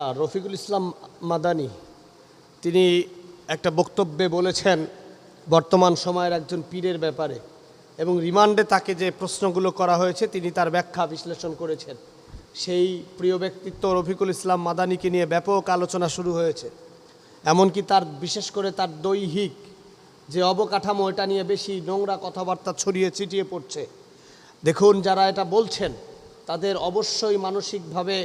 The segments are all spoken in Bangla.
রফিকুল ইসলাম মাদানি, তিনি একটা বক্তব্যে বলেছেন, বর্তমান সময়ের একজন পীরের ব্যাপারে এবং রিমান্ডে তাকে যে প্রশ্নগুলো করা হয়েছে, তিনি তার ব্যাখ্যা বিশ্লেষণ করেছেন। সেই প্রিয় ব্যক্তিত্ব রফিকুল ইসলাম মাদানিকে নিয়ে ব্যাপক আলোচনা শুরু হয়েছে। এমনকি তার, বিশেষ করে তার দৈহিক যে অবকাঠামো, এটা নিয়ে বেশি নোংরা কথাবার্তা ছড়িয়ে ছিটিয়ে পড়ছে। দেখুন, যারা এটা বলছেন, তাদের অবশ্যই মানসিকভাবে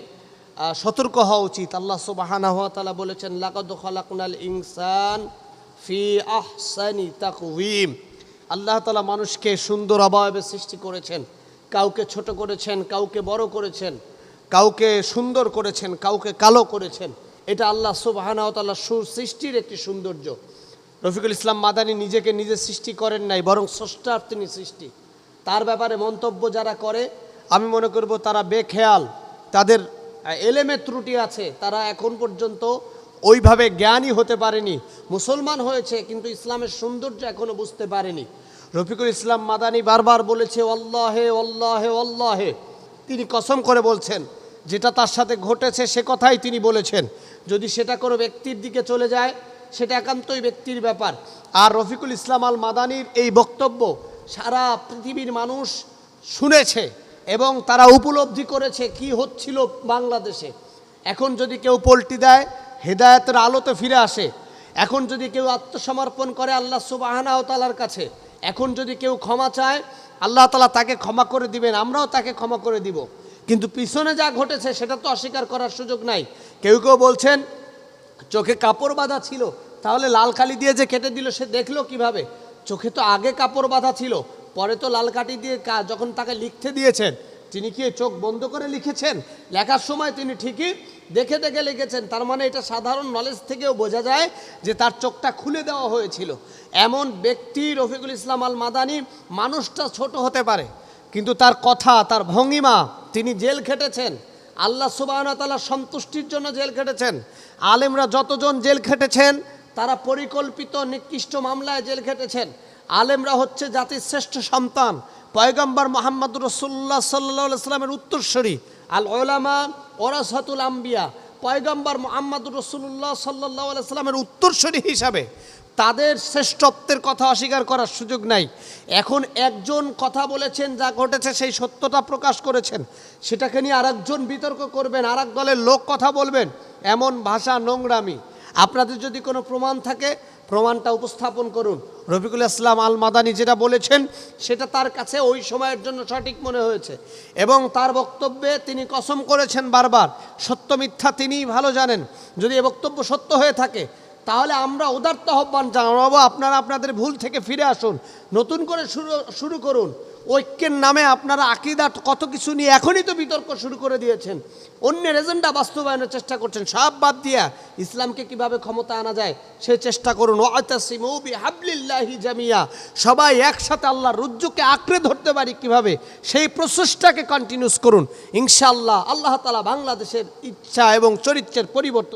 সতর্ক হওয়া উচিত। আল্লাহ সুবাহানা হওয়া তালা বলেছেন, লাকাদ খালাকুনাল ইনসান ফি আহসানি তাকউইম আল্লাহ তালা মানুষকে সুন্দর অবয়বে সৃষ্টি করেছেন, কাউকে ছোট করেছেন, কাউকে বড় করেছেন, কাউকে সুন্দর করেছেন, কাউকে কালো করেছেন। এটা আল্লাহ সুবাহানা তাল্লাহ সৃষ্টির একটি সৌন্দর্য। রফিকুল ইসলাম মাদানি নিজেকে নিজে সৃষ্টি করেন নাই, বরং স্রষ্টার তিনি সৃষ্টি। তার ব্যাপারে মন্তব্য যারা করে, আমি মনে করব তারা বেখেয়াল। তাদের আহ, এলেমে ত্রুটি আছে তারা এখন পর্যন্ত ওইভাবে জ্ঞানী হতে পারেনি। মুসলমান হয়েছে কিন্তু ইসলামের সৌন্দর্য এখনও বুঝতে পারেনি। রফিকুল ইসলাম মাদানি বারবার বলেছে অল্লাহে অল্লাহে অল্লাহে তিনি কসম করে বলছেন যেটা তার সাথে ঘটেছে সে কথাই তিনি বলেছেন। যদি সেটা কোনো ব্যক্তির দিকে চলে যায় সেটা একান্তই ব্যক্তির ব্যাপার। আর রফিকুল ইসলাম আল মাদানির এই বক্তব্য সারা পৃথিবীর মানুষ শুনেছে। এবং তারা উপলব্ধি করেছে কি হচ্ছিল বাংলাদেশে। এখন যদি কেউ পল্টি দেয়, হেদায়তের আলোতে ফিরে আসে। এখন যদি কেউ আত্মসমর্পণ করে আল্লাহ সুবাহানা তালার কাছে, এখন যদি কেউ ক্ষমা চায়, আল্লাহ তালা তাকে ক্ষমা করে দিবেন, আমরাও তাকে ক্ষমা করে দিব। কিন্তু পিছনে যা ঘটেছে, সেটা তো অস্বীকার করার সুযোগ নাই। কেউ কেউ বলছেন, চোখে কাপড় বাঁধা ছিল, তাহলে লাল কালি দিয়ে যে কেটে দিল, সে দেখল কীভাবে? চোখে তো আগে কাপড় বাঁধা ছিল। পরে তো লাল কাটি দিয়ে যখন তাকে লিখতে দিয়েছেন, তিনি কি চোখ বন্ধ করে লিখেছেন? লেখার সময় তিনি ঠিকই দেখে দেখে লিখেছেন। তার মানে এটা সাধারণ নলেজ থেকেও বোঝা যায় যে তার চোখটা খুলে দেওয়া হয়েছিল। এমন ব্যক্তি রফিকুল ইসলাম আল মাদানি মানুষটা ছোট হতে পারে, কিন্তু তার কথা, তার ভঙ্গিমা, তিনি জেল খেটেছেন। আল্লাহ সুবাহ তালা সন্তুষ্টির জন্য জেল খেটেছেন। আলেমরা যতজন জেল খেটেছেন, তারা পরিকল্পিত নিকৃষ্ট মামলায় জেল খেটেছেন। আলেমরা হচ্ছে জাতির শ্রেষ্ঠ সন্তান। পয়গম্বর মোহাম্মদ রসুল্লাহ সাল্লাহ সাল্লামের উত্তরস্বরী আল ওলামা ওরাসাতুল আম্বিয়া। পয়গম্বর মোহাম্মদ রসুল্লাহ সাল্লাহ সাল্লামের উত্তরস্বরী হিসাবে তাদের শ্রেষ্ঠত্বের কথা অস্বীকার করার সুযোগ নাই। এখন একজন কথা বলেছেন, যা ঘটেছে সেই সত্যটা প্রকাশ করেছেন। সেটাকে নিয়ে আরেকজন বিতর্ক করবেন আর দলের লোক কথা বলবেন, এমন ভাষা নোংরামি। আপনাদের যদি কোনো প্রমাণ থাকে প্রমাণটা উপস্থাপন করুন। রফিকুল ইসলাম আল মাদানি যেটা বলেছেন, সেটা তার কাছে ওই সময়ের জন্য সঠিক মনে হয়েছে। এবং তার বক্তব্যে তিনি কসম করেছেন বারবার, সত্য মিথ্যা তিনিই ভালো জানেন। যদি এ বক্তব্য সত্য হয়ে থাকে তাহলে আমরা উদার্ত আহ্বান জানাব, আপনারা আপনাদের ভুল থেকে ফিরে আসুন, নতুন করে শুরু শুরু করুন। ঐক্যের নামে আপনারা আকিদা কত কিছু নিয়ে এখনই তো বিতর্ক শুরু করে দিয়েছেন। অন্যের এজেন্ডা বাস্তবায়নের চেষ্টা করছেন, সব বাদ দিয়া ইসলামকে কীভাবে ক্ষমতা আনা যায়, সে চেষ্টা করুন। জামিয়া। সবাই একসাথে আল্লাহ রুজ্জুকে আঁকড়ে ধরতে পারি কীভাবে, সেই প্রচেষ্টাকে কন্টিনিউস করুন। ইনশাআল্লাহ, আল্লাহ তালা বাংলাদেশের ইচ্ছা এবং চরিত্রের পরিবর্তন